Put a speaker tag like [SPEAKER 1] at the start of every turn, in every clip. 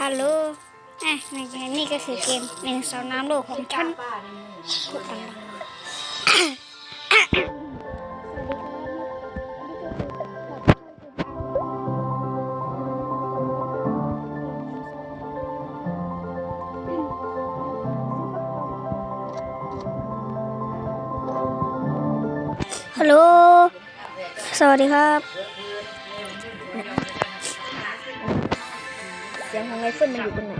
[SPEAKER 1] ฮัลโหลอะนี่นี่ก็คือเกมหนึ่งสองน้ำโลกของฉันพูดดังฮัลโหล สวัสดีครับ
[SPEAKER 2] เสียงของไรเฟิลมันอยู่ตรงไหน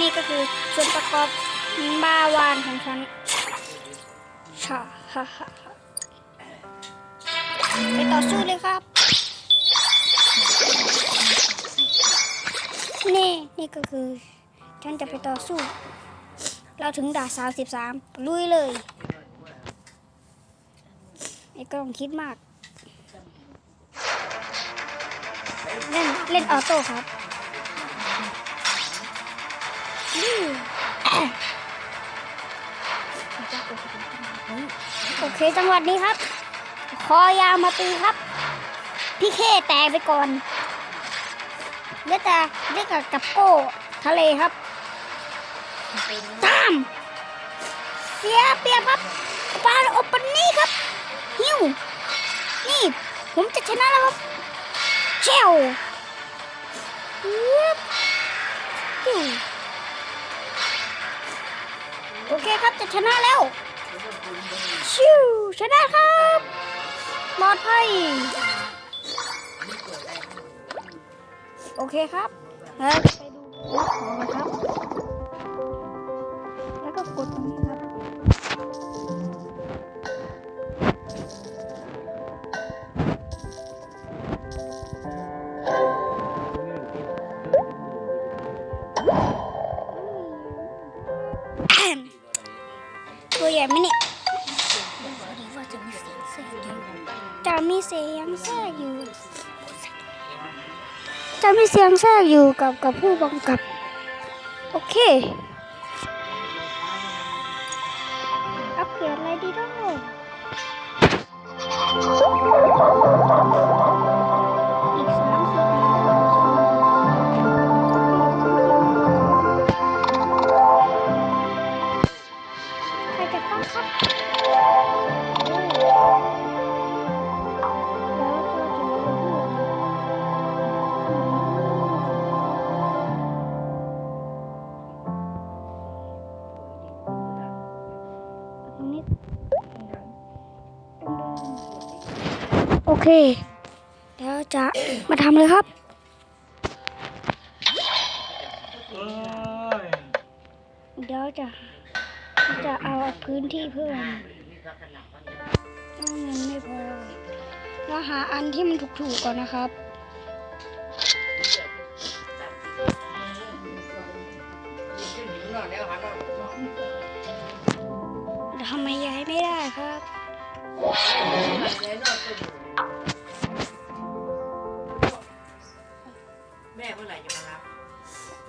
[SPEAKER 1] นี่ก็คือส่วนประกอบบ้าวานของฉันชาฮ่าฮ่าไปต่อสู้เลยครับ นี่ นี่ก็คือ ฉันจะไปต่อสู้ เราถึงด่าสามสิบสามลุยเลยไอ้ก็ต้องคิดมาก เล่นเล่นออโต้ครับโอเคจังหวัดนี้ครับ คอยาวมาตีครับ พี่เคแตกไปก่อนเลือดจะเลือดกับกับโก้ทะเลครับตาม เสียเปียบครับปาโอปันนี่ครับ เชลยึบจิ้วโอเคครับจะชนะแล้ว ชิวชนะครับปลอดภัยโอเคครับ ตัวใหญ่ไหมเนี่ยจะมีเสียงแทรกอยู่ จะมีเสียงแทรกอยู่กับกับผู้กำกับ โอเค โอเคแล้วจะมาทำเลยครับเดี๋ยวจะจะเอาพื้นที่เพิ่มต้องเงินไม่พอแล้วหาอันที่มันถูกๆก่อนนะครับทำไมย้ายไม่ได้ครับ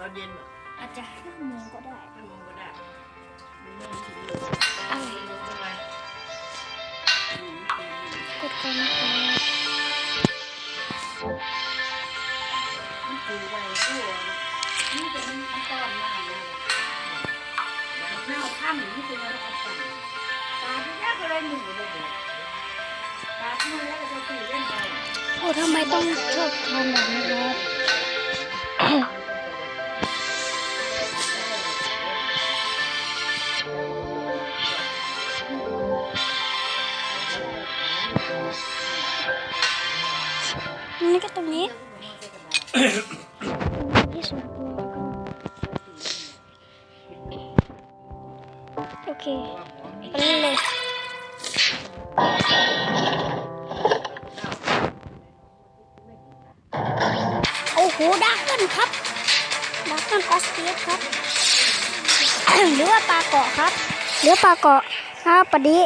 [SPEAKER 3] อนเย็นเหรอ
[SPEAKER 1] อาจจะห้าโมงก็ได้
[SPEAKER 3] ห้าโมงก็ได้
[SPEAKER 1] อะไร
[SPEAKER 3] ทำไม
[SPEAKER 1] กดก่อนนะครับ
[SPEAKER 3] มันคือไปตู้นี่จะมันอันตอนมากเลยแม่เอาข้ามหรือนี่คืออะไรเอาข้ามตาที่แรกอะไรหนูเลยตาที่แรกก็จะตื่นเล่นไป
[SPEAKER 1] โอ้ทำไมต้องชอบทำแบบนี้ครับ นี่ก็ตรงนี้ที่ส่วนตัวโอเคไปเล่นเลยโอ้โหดักเกิลครับดักเกิลออสเตรียครับ หรือว่าปลาเกาะครับ หรือปลาเกาะครับปะดิ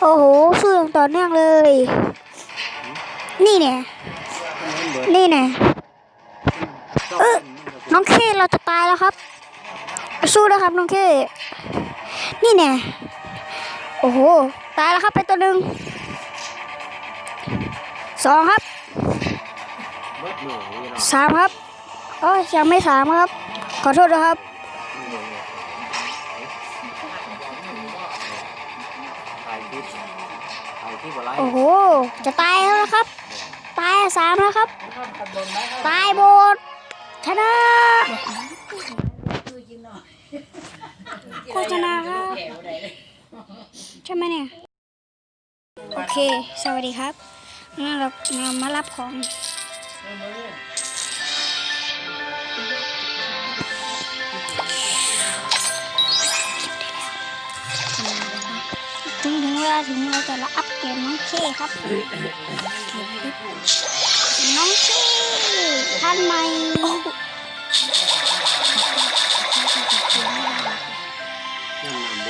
[SPEAKER 1] โอ้โหสู้อย่างต่อเนื่องเลย นี่เนี่ย นี่เนี่ยเออน้องเคเราจะตายแล้วครับ สู้นะครับน้องเคนี่เนี่ยโอ้โห ตายแล้วครับไปตัวหนึ่งสองครับสามครับเอ้ยยังไม่สามครับ ขอโทษนะครับโอ้โห จะตายแล้วนะครับ สามแล้วครับตายโบดชนะ
[SPEAKER 3] คือกินหน่อย
[SPEAKER 1] โฆษณาครับ
[SPEAKER 3] แถวไหนเลย
[SPEAKER 1] ใช่ไหมเนี่ย โอเค สวัสดีครับงั้นเราเรามารับของถึงถึงเวลาถึงเราจะละอัพเกมน้องเคครับน้องเคท่านไหม่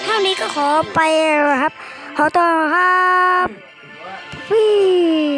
[SPEAKER 1] ท่านี้ก็ขอไปครับ ขอต่อครับพี่